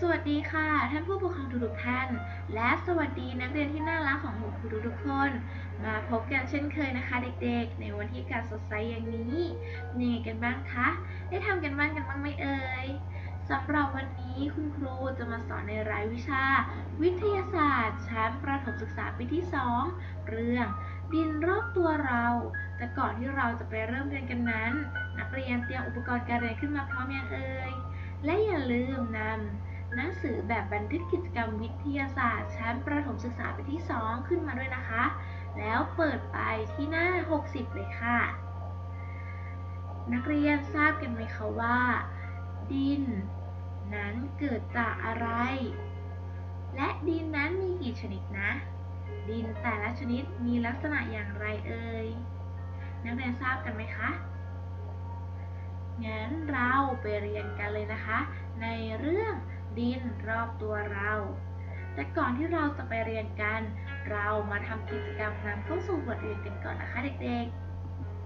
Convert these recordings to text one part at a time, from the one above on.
สวัสดีค่ะท่านผู้ปกครองทุกท่าน และสวัสดีนักเรียนที่น่ารักของคุณครูทุกคน มาพบกันเช่นเคยนะคะเด็กๆ ในวันที่อากาศสดใสอย่างนี้เป็นยังไงกันบ้างคะ ได้ทำกันบ้านกันบ้างไหมเอ่ยสำหรับวันนี้คุณครูจะมาสอนในรายวิชา วิทยาศาสตร์ชั้นประถมศึกษาปีที่ 2 เรื่อง ดินรอบตัวเรา แต่ก่อนที่เราจะไปเริ่มเรียนกันนั้น นักเรียนเตรียมอุปกรณ์การเรียนขึ้นมาพร้อมยังเอ่ยและอย่าลืมนำ หนังสือแบบบันทึกกิจกรรมวิทยาศาสตร์ชั้นประถมศึกษาปีที่ 2 ขึ้นมาด้วยนะคะ แล้วเปิดไปที่หน้า 60 เลยค่ะ นักเรียนทราบกันไหมคะว่า ดิน นั้นเกิดจากอะไร และดินนั้นมีกี่ชนิดนะ ดินแต่ละชนิดมีลักษณะอย่างไรเอ่ย นักเรียนทราบกันไหมคะงั้นเราไปเรียนกันเลยนะคะ ในเรื่อง ดินรอบตัวเรา แต่ก่อนที่เราจะไปเรียนกัน เรามาทำกิจกรรมนำเข้าสู่บทเรียนกันก่อนนะคะเด็ก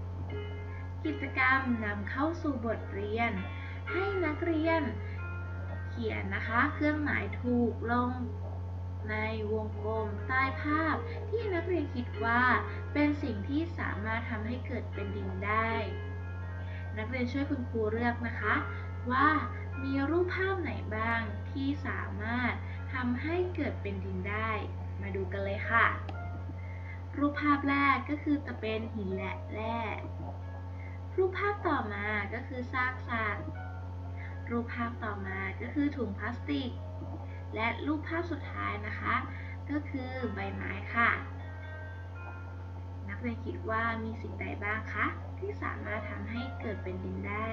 ๆ กิจกรรมนำเข้าสู่บทเรียน ให้นักเรียน เขียนนะคะ เครื่องหมายถูกลงในวงกลมใต้ภาพที่นักเรียนคิดว่าเป็นสิ่งที่สามารถทำให้เกิดเป็นดินได้ นักเรียนช่วยคุณครูเลือกนะคะ ว่ามีรูปภาพไหนบ้างที่สามารถทำให้เกิดเป็นดินได้ มาดูกันเลยค่ะ รูปภาพแรกก็คือจะเป็นหินและแร่รูปภาพต่อมาก็คือซากสัตว์รูปภาพต่อมาก็คือถุงพลาสติก และรูปภาพสุดท้ายนะคะ ก็คือใบไม้ค่ะ นักเรียนคิดว่ามีสิ่งใดบ้างคะที่สามารถทำให้เกิดเป็นดินได้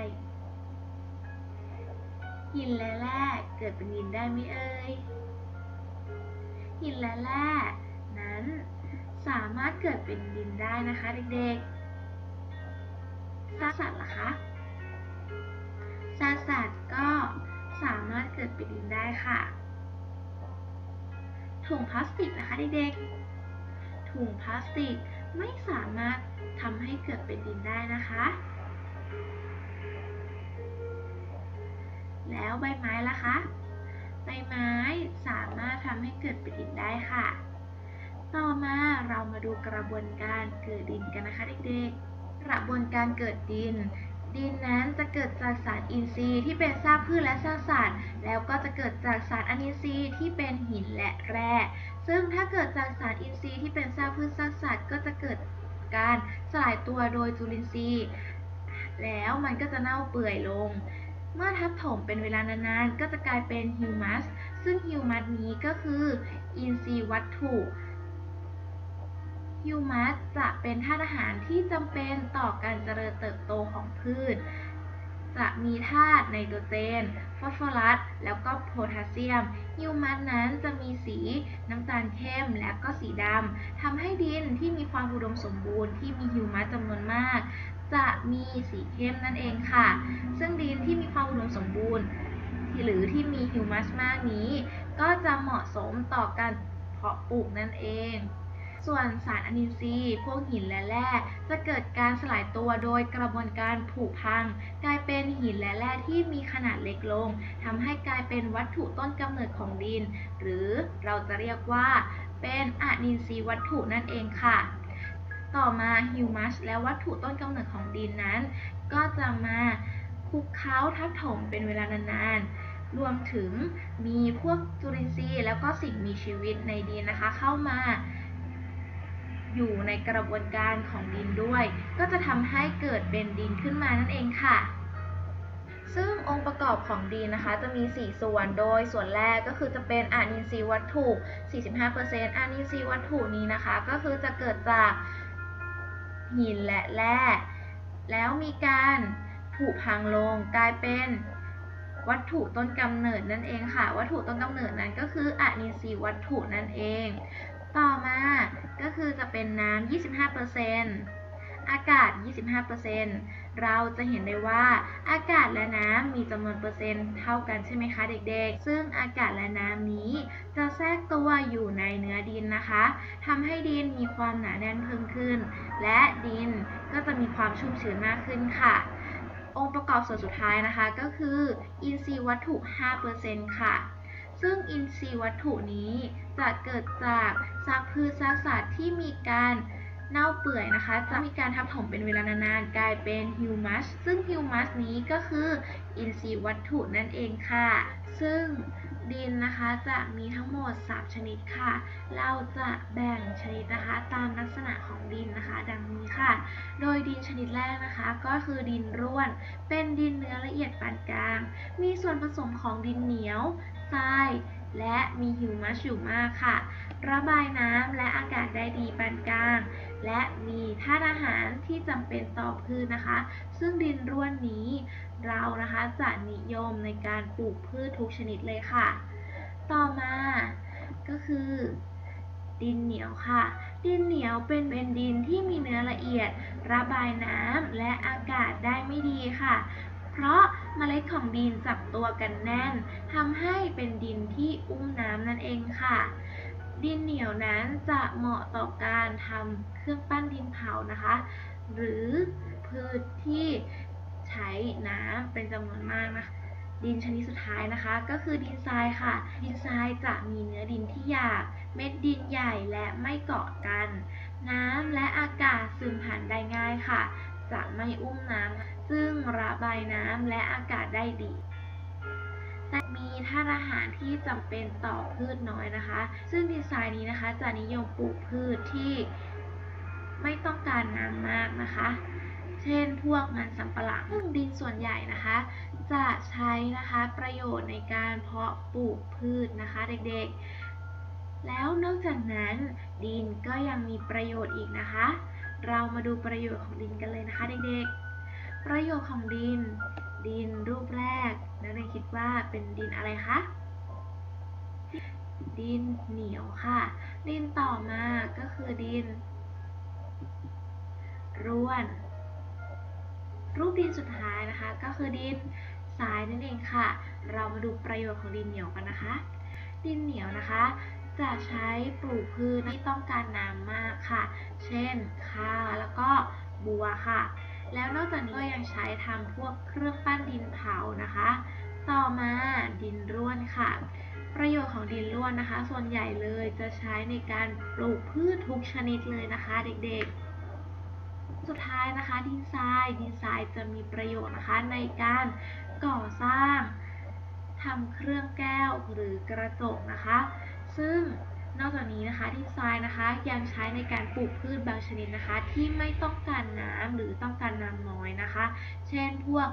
หินและแร่เกิดเป็นดินได้ไหมเอ่ย หินและแร่นั้นสามารถเกิดเป็นดินได้นะคะเด็กๆซากสัตว์ล่ะคะซากสัตว์ก็สามารถเกิดเป็นดินได้ค่ะ ถุงพลาสติกนะคะเด็กๆ ถุงพลาสติกไม่สามารถทำให้เกิดเป็นดินได้นะคะ แล้วใบไม้ล่ะคะ ใบไม้สามารถทำให้เกิดเป็นดินได้ค่ะ ต่อมาเรามาดูกระบวนการเกิดดินกันนะคะเด็กๆ กระบวนการเกิดดิน ดินนั้นจะเกิดจากสารอินทรีย์ที่เป็นซากพืชและซากสัตว์ แล้วก็จะเกิดจากสารอนินทรีย์ที่เป็นหินและแร่ ซึ่งถ้าเกิดจากสารอินทรีย์ที่เป็นซากพืชซากสัตว์ก็จะเกิดการสลายตัวโดยจุลินทรีย์ แล้วมันก็จะเน่าเปื่อยลง เมื่อทับถมเป็นเวลานานๆ ก็จะกลายเป็นฮิวมัส ซึ่งฮิวมัสนี้ก็คืออินทรีย์วัตถุฮิวมัสจะเป็นธาตุอาหารที่จำเป็นต่อการเจริญเติบโตของพืช จะมีธาตุไนโตรเจน ฟอสฟอรัส แล้วก็โพแทสเซียม ฮิวมัสนั้นจะมีสีน้ำตาลเข้มและก็สีดำทำให้ดินที่มีความอุดมสมบูรณ์ที่มีฮิวมัสจำนวนมาก จะมีสีเข้มนั่นเองค่ะ ซึ่งดินที่มีความอุดมสมบูรณ์ หรือที่มีฮิวมัสมากนี้ ก็จะเหมาะสมต่อการเพาะปลูกนั่นเอง ส่วนสารอนินทรีย์ พวกหินและแร่จะเกิดการสลายตัวโดยกระบวนการผุพัง กลายเป็นหินและแร่ที่มีขนาดเล็กลงทำให้กลายเป็นวัตถุต้นกำเนิดของดิน หรือเราจะเรียกว่า เป็นอนินทรีย์วัตถุนั่นเองค่ะ ต่อมาฮิวมัสและวัตถุต้นกำเนิดของดินนั้น ก็จะมาคุกเค้าทับถมเป็นเวลานานๆรวมถึงมีพวกจุลินทรีย์แล้วก็สิ่งมีชีวิตในดินนะคะ เข้ามา อยู่ในกระบวนการของดินด้วย ก็จะทำให้เกิดเป็นดินขึ้นมานั่นเองค่ะ ซึ่งองค์ประกอบของดินนะคะ จะมี 4 ส่วนโดยส่วนแรกก็คือจะเป็นอานินทรีย์วัตถุ 45%อานินทรีย์วัตถุนี้นะคะ ก็คือจะเกิดจากหินและแร่แล้วมีการผุพังลงกลายเป็นวัตถุต้นกำเนิดนั่นเองค่ะ วัตถุต้นกำเนิดนั้นก็คืออานินทรีย์วัตถุนั่นเอง ต่อมาก็คือจะเป็นน้ำ 25%อากาศ 25%เราจะเห็นได้ว่าอากาศและน้ำมีจำนวนเปอร์เซ็นต์เท่ากันใช่ไหมคะเด็กๆ ซึ่งอากาศและน้ำนี้จะแทรกตัวอยู่ในเนื้อดินนะคะทำให้ดินมีความหนาแน่นเพิ่มขึ้น และดินก็จะมีความชุ่มชื้นมากขึ้นค่ะ องค์ประกอบส่วนสุดท้ายนะคะก็คือ อินทรีย์วัตถุ 5%ค่ะ ซึ่งอินทรีย์วัตถุนี้จะเกิดจากซากพืชซากสัตว์ที่มีการเน่าเปื่อยนะคะ จะมีการทับถมเป็นเวลานานๆ กลายเป็นฮิวมัส ซึ่งฮิวมัสนี้ก็คืออินทรีย์วัตถุนั่นเองค่ะ ซึ่งดินนะคะจะมีทั้งหมด 3 ชนิดค่ะ เราจะแบ่งชนิดนะคะ ตามลักษณะของดินนะคะ ดังนี้ค่ะ โดยดินชนิดแรกนะคะ ก็คือดินร่วน เป็นดินเนื้อละเอียดปานกลาง มีส่วนผสมของดินเหนียว ทราย และมีฮิวมัสอยู่มากค่ะ ระบายน้ำและอากาศได้ดีปานกลาง และมีธาตุอาหารที่จำเป็นต่อพืชนะคะ ซึ่งดินร่วนนี้เรานะคะจะนิยมในการปลูกพืชทุกชนิดเลยค่ะ ต่อมาก็คือ ดินเหนียวค่ะ ดินเหนียวเป็นเป็นดินที่มีเนื้อละเอียด ระบายน้ำและอากาศได้ไม่ดีค่ะ เพราะเมล็ดของดินจับตัวกันแน่นทำให้เป็นดินที่อุ้มน้ำนั่นเองค่ะ ดินเหนียวนั้นจะเหมาะต่อการทำเครื่องปั้นดินเผานะคะ หรือพืชที่ใช้น้ำเป็นจำนวนมากนะคะดินชนิดสุดท้ายนะคะ ก็คือดินทรายค่ะ ดินทรายจะมีเนื้อดินที่หยาบเม็ดดินใหญ่และไม่เกาะกัน น้ำและอากาศซึมผ่านได้ง่ายค่ะ จะไม่อุ้มน้ำ ซึ่งระบายน้ำและอากาศได้ดี แต่มีธาตุอาหารที่จำเป็นต่อพืชน้อยนะคะ ซึ่งดินทรายนี้นะคะจะนิยมปลูกพืชที่ไม่ต้องการน้ำมากนะคะ เช่น พวกมันสำปะหลังซึ่งดินส่วนใหญ่นะคะ จะใช้นะคะประโยชน์ในการเพาะปลูกพืชนะคะเด็กๆ แล้วนอกจากนั้นดินก็ยังมีประโยชน์อีกนะคะ เรามาดูประโยชน์ของดินกันเลยนะคะเด็กๆ ประโยชน์ของดิน ดินรูปแรกนักเรียนคิดว่าเป็นดินอะไรคะ ดินเหนียวค่ะ ดินต่อมาก็คือดิน ร่วน รูปดินสุดท้ายนะคะ ก็คือดินทรายนั่นเองค่ะ เรามาดูประโยชน์ของดินเหนียวกันนะคะ ดินเหนียวนะคะ จะใช้ปลูกพืชที่ต้องการน้ำมากค่ะ เช่นข้าวแล้วก็บัวค่ะ แล้วนอกจากนี้ก็ยังใช้ทำพวกเครื่องปั้นดินเผานะคะ ต่อมาดินร่วนค่ะ ประโยชน์ของดินร่วนนะคะ ส่วนใหญ่เลยจะใช้ในการปลูกพืชทุกชนิดเลยนะคะ เด็กๆ สุดท้ายนะคะดินทราย ดินทรายจะมีประโยชน์นะคะในการก่อสร้างทำเครื่องแก้วหรือกระจกนะคะ ซึ่ง นอกจากนี้นะคะดินทรายนะคะยังใช้ในการปลูกพืชบางชนิดนะคะ ที่ไม่ต้องการน้ำหรือต้องการน้ำน้อยนะคะ เช่นพวก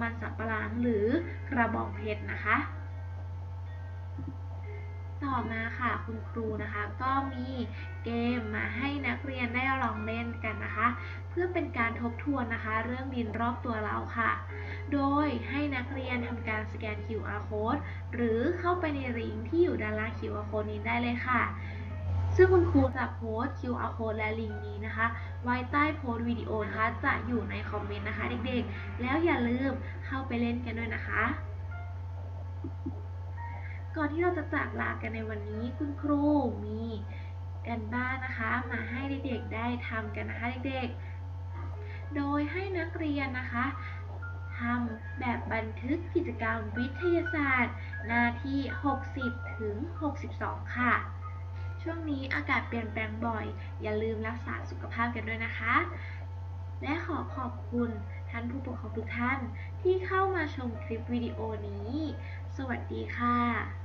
มันสำปะหลังหรือกระบองเพชรนะคะ ต่อมาค่ะคุณครูนะคะก็มีเกมมาให้นักเรียนได้ลองเล่นกันนะคะ เพื่อเป็นการทบทวนนะคะ เรื่องดินรอบตัวเราค่ะ โดยให้ นักเรียนทำการสแกน QR code หรือเข้าไปในลิงก์ที่อยู่ด้านล่าง QR code นี้ได้เลยค่ะ ซึ่งคุณครูจะโพสต์ QR code และลิงก์นี้นะคะ ไว้ใต้โพสต์วิดีโอนะคะจะอยู่ในคอมเมนต์นะคะเด็กๆ แล้วอย่าลืมเข้าไปเล่นกันด้วยนะคะ ก่อนที่เราจะจากลากันในวันนี้คุณครูมีกันบ้านนะคะ มาให้เด็กๆได้ทำกันนะคะเด็กๆ โดยให้นักเรียนนะคะ ทำแบบบันทึกกิจกรรมวิทยาศาสตร์ หน้าที่ 60 ถึง 62 ค่ะ ช่วงนี้อากาศเปลี่ยนแปลงบ่อย อย่าลืมรักษาสุขภาพกันด้วยนะคะ และขอขอบคุณท่านผู้ปกครองทุกท่านที่เข้ามาชมคลิปวิดีโอนี้ สวัสดีค่ะ